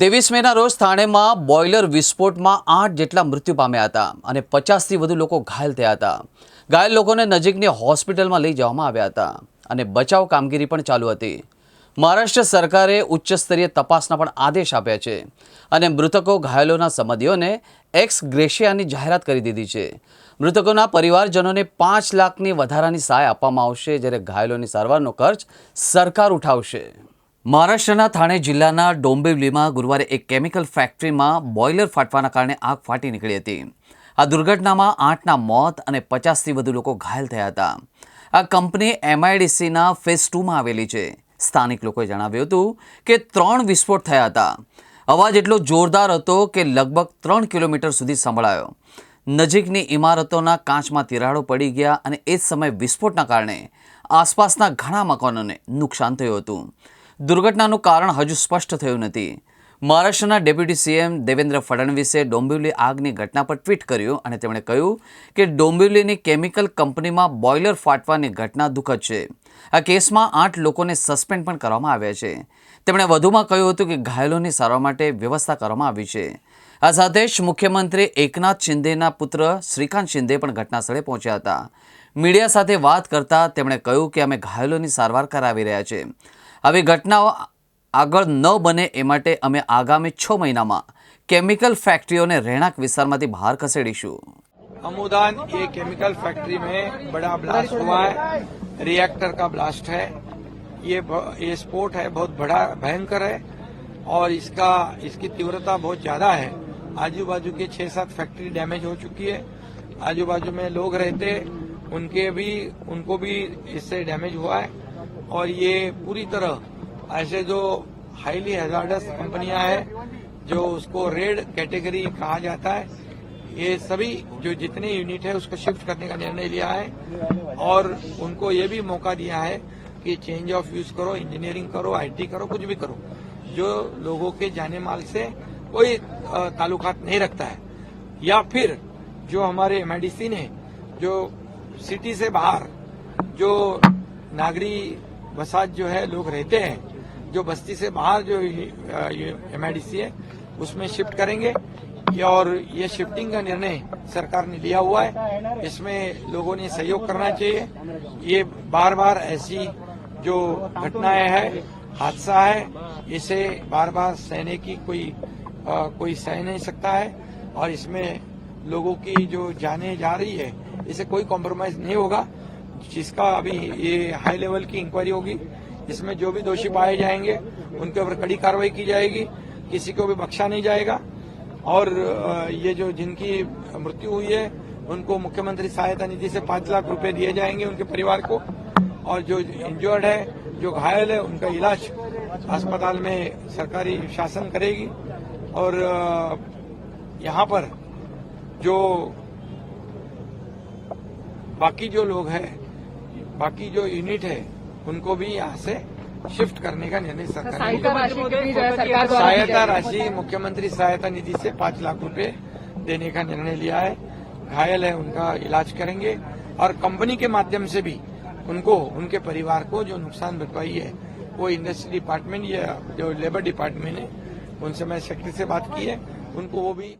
ત્રેવીસ મેના રોજ થાણેમાં બોઇલર વિસ્ફોટમાં આઠ જેટલા મૃત્યુ પામ્યા હતા અને પચાસથી વધુ લોકો ઘાયલ થયા હતા. ઘાયલ લોકોને નજીકની હોસ્પિટલમાં લઈ જવામાં આવ્યા હતા અને બચાવ કામગીરી પણ ચાલુ હતી. મહારાષ્ટ્ર સરકારે ઉચ્ચ સ્તરીય તપાસના પણ આદેશ આપ્યા છે અને મૃતકો ઘાયલોના સંબંધીઓને એક્સ ગ્રેશિયાની જાહેરાત કરી દીધી છે. મૃતકોના પરિવારજનોને પાંચ લાખની વધારાની સહાય આપવામાં આવશે જ્યારે ઘાયલોની સારવારનો ખર્ચ સરકાર ઉઠાવશે. મહારાષ્ટ્રના થાણે જિલ્લાના ડોંબિવલીમાં ગુરુવારે એક કેમિકલ ફેક્ટરીમાં બોઇલર ફાટવાના કારણે આગ ફાટી નીકળી હતી. આ દુર્ઘટનામાં આઠના મોત અને પચાસથી વધુ લોકો ઘાયલ થયા હતા. આ કંપની એમઆઈડીસીના ફેઝ ટુમાં આવેલી છે. સ્થાનિક લોકોએ જણાવ્યું હતું કે ત્રણ વિસ્ફોટ થયા હતા. અવાજ એટલો જોરદાર હતો કે લગભગ ત્રણ કિલોમીટર સુધી સંભળાયો. નજીકની ઇમારતોના કાચમાં તિરાડો પડી ગયા અને એ જ સમયે વિસ્ફોટના કારણે આસપાસના ઘણા મકાનોને નુકસાન થયું હતું. દુર્ઘટનાનું કારણ હજુ સ્પષ્ટ થયું નથી. મહારાષ્ટ્રના ડેપ્યુટી સીએમ દેવેન્દ્ર ફડણવીસે ડોંબિવલી આગની ઘટના પર ટ્વીટ કર્યું અને તેમણે કહ્યું કે ડોંબિવલીની કેમિકલ કંપનીમાં બોઇલર ફાટવાની ઘટના દુઃખદ છે. આ કેસમાં આઠ લોકોને સસ્પેન્ડ પણ કરવામાં આવ્યા છે. તેમણે વધુમાં કહ્યું હતું કે ઘાયલોની સારવાર માટે વ્યવસ્થા કરવામાં આવી છે. આ સાથે જ મુખ્યમંત્રી એકનાથ શિંદેના પુત્ર શ્રીકાંત શિંદે પણ ઘટનાસ્થળે પહોંચ્યા હતા. મીડિયા સાથે વાત કરતા તેમણે કહ્યું કે અમે ઘાયલોની સારવાર કરાવી રહ્યા છે. આવી ઘટનાઓ આગળ ન બને એ માટે અમે આગામી છ મહિનામાં કેમિકલ ફેક્ટરીઓને રહેણાંક વિસ્તારમાંથી બહાર ખસેડીશું अमूदान ये केमिकल फैक्ट्री में बड़ा ब्लास्ट हुआ है रिएक्टर का ब्लास्ट है ये ब- ये स्पोर्ट है बहुत बड़ा भयंकर है और इसका इसकी तीव्रता बहुत ज्यादा है आजू बाजू के छह सात फैक्ट्री डैमेज हो चुकी है आजू बाजू में लोग रहते उनके भी उनको भी इससे डैमेज हुआ है और ये पूरी तरह ऐसे जो हाईली हैजार्डस कंपनियाँ हैं, जो उसको रेड कैटेगरी कहा जाता है, ये सभी जो जितने यूनिट है, उसको शिफ्ट करने का निर्णय लिया है और उनको ये भी मौका दिया है कि चेंज ऑफ़ यूज़ करो इंजीनियरिंग करो आईटी करो, कुछ भी करो। जो लोगों के जाने माल से कोई ताल्लुकात नहीं रखता है। या फिर जो हमारे एमआईडीसी ने जो सिटी से बाहर, जो नागरी बसात जो है लोग रहते हैं। जो बस्ती से बाहर जो एमआईडीसी है उसमें शिफ्ट करेंगे। और ये शिफ्टिंग का निर्णय सरकार ने लिया हुआ है। इसमें लोगों ने सहयोग करना चाहिए। ये बार बार ऐसी जो घटनाएँ है हादसा है इसे बार बार सहने की कोई अ, कोई सह नहीं सकता है। और इसमें लोगों की जो जाने जा रही है इसे कोई कॉम्प्रोमाइज नहीं होगा। जिसका अभी ये हाई लेवल की इंक्वायरी होगी इसमें जो भी दोषी पाए जाएँगे, उनके ऊपर कड़ी कार्रवाई की जाएगी, किसी को भी बख्शा नहीं जाएगा। और ये जो जिनकी मृत्यु हुई है, उनको मुख्यमंत्री सहायता निधि से पाँच लाख रुपए दिए जाएँगे उनके परिवार को। और जो इंजर्ड है, जो घायल है, उनका इलाज अस्पताल में सरकारी शासन करेगी। और यहाँ पर जो बाकी जो लोग हैं बाकी जो यूनिट है उनको भी यहाँ से शिफ्ट करने का निर्णय सरकार सहायता राशि है मुख्यमंत्री सहायता निधि से पाँच लाख रुपए देने का निर्णय लिया है। घायल है उनका इलाज करेंगे। और कंपनी के माध्यम से भी उनको उनके परिवार को जो नुकसान भरपाई है वो इंडस्ट्री डिपार्टमेंट या जो लेबर डिपार्टमेंट है उनसे मैं सेक्रेटरी से बात की है उनको वो भी